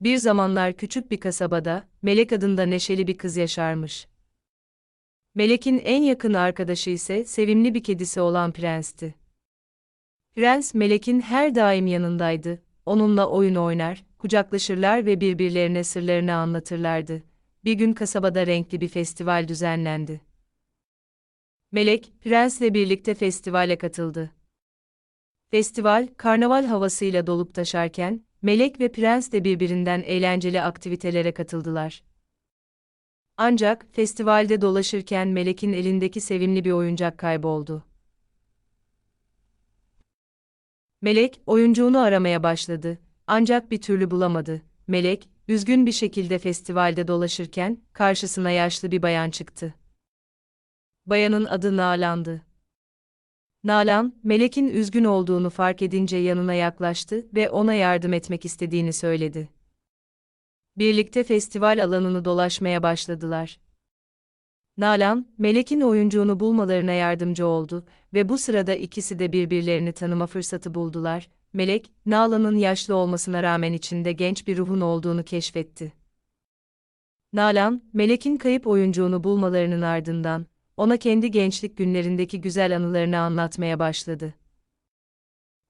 Bir zamanlar küçük bir kasabada, Melek adında neşeli bir kız yaşarmış. Melek'in en yakın arkadaşı ise sevimli bir kedisi olan Prens'ti. Prens, Melek'in her daim yanındaydı, onunla oyun oynar, kucaklaşırlar ve birbirlerine sırlarını anlatırlardı. Bir gün kasabada renkli bir festival düzenlendi. Melek, Prens'le birlikte festivale katıldı. Festival, karnaval havasıyla dolup taşarken, Melek ve Prens de birbirinden eğlenceli aktivitelere katıldılar. Ancak festivalde dolaşırken Melek'in elindeki sevimli bir oyuncak kayboldu. Melek, oyuncuğunu aramaya başladı, ancak bir türlü bulamadı. Melek, üzgün bir şekilde festivalde dolaşırken, karşısına yaşlı bir bayan çıktı. Bayanın adı Nalan'dı. Nalan, Melek'in üzgün olduğunu fark edince yanına yaklaştı ve ona yardım etmek istediğini söyledi. Birlikte festival alanını dolaşmaya başladılar. Nalan, Melek'in oyuncuğunu bulmalarına yardımcı oldu ve bu sırada ikisi de birbirlerini tanıma fırsatı buldular. Melek, Nalan'ın yaşlı olmasına rağmen içinde genç bir ruhun olduğunu keşfetti. Nalan, Melek'in kayıp oyuncuğunu bulmalarının ardından, ona kendi gençlik günlerindeki güzel anılarını anlatmaya başladı.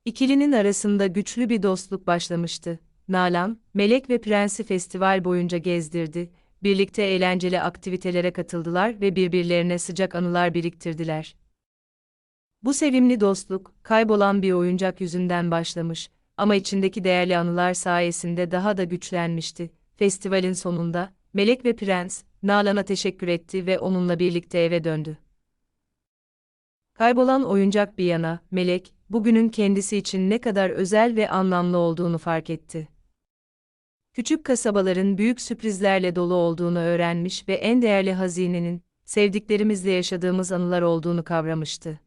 İkilinin arasında güçlü bir dostluk başlamıştı. Nalan, Melek ve Prens'i festival boyunca gezdirdi, birlikte eğlenceli aktivitelere katıldılar ve birbirlerine sıcak anılar biriktirdiler. Bu sevimli dostluk, kaybolan bir oyuncak yüzünden başlamış ama içindeki değerli anılar sayesinde daha da güçlenmişti. Festivalin sonunda, Melek ve Prens, Nalan'a teşekkür etti ve onunla birlikte eve döndü. Kaybolan oyuncak bir yana, Melek, bugünün kendisi için ne kadar özel ve anlamlı olduğunu fark etti. Küçük kasabaların büyük sürprizlerle dolu olduğunu öğrenmiş ve en değerli hazinenin, sevdiklerimizle yaşadığımız anılar olduğunu kavramıştı.